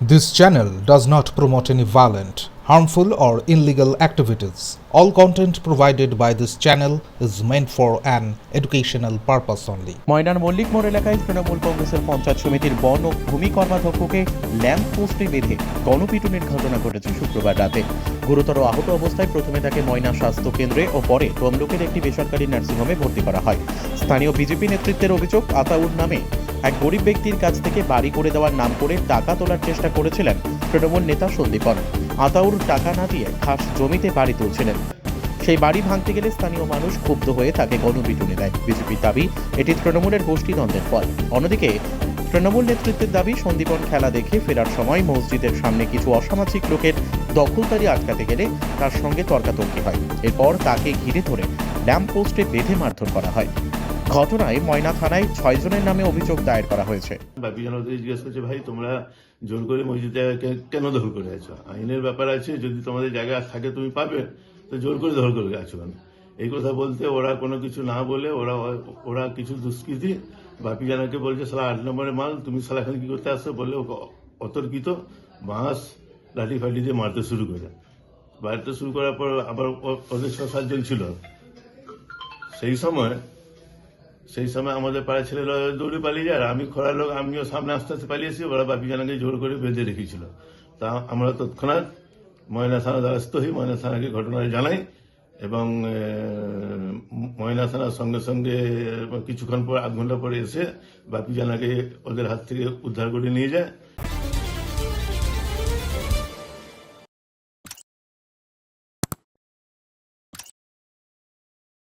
This channel does not promote any violent, harmful, or illegal activities. All content provided by this channel is meant for an educational purpose only. ময়নার মল্লিক মোড় এলাকায় তৃণমূল কংগ্রেসের পঞ্চায়েত সমিতির বন ও ভূমি কর্মাধ্যক্ষকে lamp পোস্টে বেঁধে গণপিটুনির ঘটনা ঘটেছে শুক্রবার রাতে গুরুতর আহত অবস্থায় প্রথমে তাকে ময়না স্বাস্থ্য কেন্দ্রে ও পরে তমলুকের একটি বেসরকারি নার্সিংহোমে ভর্তি করা হয় স্থানীয় বিজেপি নেতৃত্বের অভিযোগ আতাউর নামে এক গরিব ব্যক্তির কাছ থেকে বাড়ি করে দেওয়ার নাম করে টাকা তোলার চেষ্টা করেছিলেন তৃণমূল নেতা সন্দীপন। আতাউর টাকা না দিয়ে খাস জমিতে বাড়ি তুলছিলেন। সেই বাড়ি ভাঙতে গেলে স্থানীয় মানুষ ক্ষুব্ধ হয়ে তাকে গণপিটুনি দেয়। বিজেপির দাবি, এটি তৃণমূলের গোষ্ঠীদ্বন্দ্বের ফল। অন্যদিকে, তৃণমূল নেতৃত্বের দাবি, সন্দীপন খেলা দেখে ফেরার সময় মসজিদের সামনে কিছু অসামাজিক লোকের দখলদারি আটকাতে গেলে তার সঙ্গে তর্কাতর্কি হয়। এরপর তাকে ঘিরে ধরে ল্যাম্প পোস্টে বেঁধে মারধর করা হয়। ঘটনায় ময়না থানায় ছয় জনের নামে অভিযোগ দায়ের করা হয়েছে। বাপি জনতা জিজ্ঞেস করছে, ভাই, তোমরা জোর করে মসজিদ কেন দখল করে আছো? আইনের ব্যাপার আছে, যদি তোমাদের জায়গা থাকে তুমি পাবে, তো জোর করে দখল করে আছো কেন? এই কথা বলতে ওরা কোনো কিছু না বলে ওরা ওরা কিছু দুষ্কৃতি। বাপি জানাকে বলছে সালা আট নম্বরের মাল, তুমি সালা এখানে কি করতে আসছো? বললে অতর্কিত বাঁশ, লাঠি ফাটি দিয়ে মারতে শুরু করে। মারতে শুরু করার পর আবার ওদের ছ সাতজন ছিল। সেই সময় সেই সময় আমাদের পাড়ার ছেলেরা দৌড়ে পালিয়ে যায় আর আমি খরার লোক, আমিও সামনে আস্তে আস্তে পালিয়েছি ওরা বাপি জানাকে জোর করে বেঁধে রেখেছিল। তা আমরা তৎক্ষণাৎ ময়না থানা দ্বারস্থ হই, ময়না থানাকে ঘটনাটা জানাই এবং ময়না থানার সঙ্গে সঙ্গে, কিছুক্ষণ পর, আধ ঘণ্টা পরে এসে বাপি জানাকে ওদের হাত থেকে উদ্ধার করে নিয়ে যায়।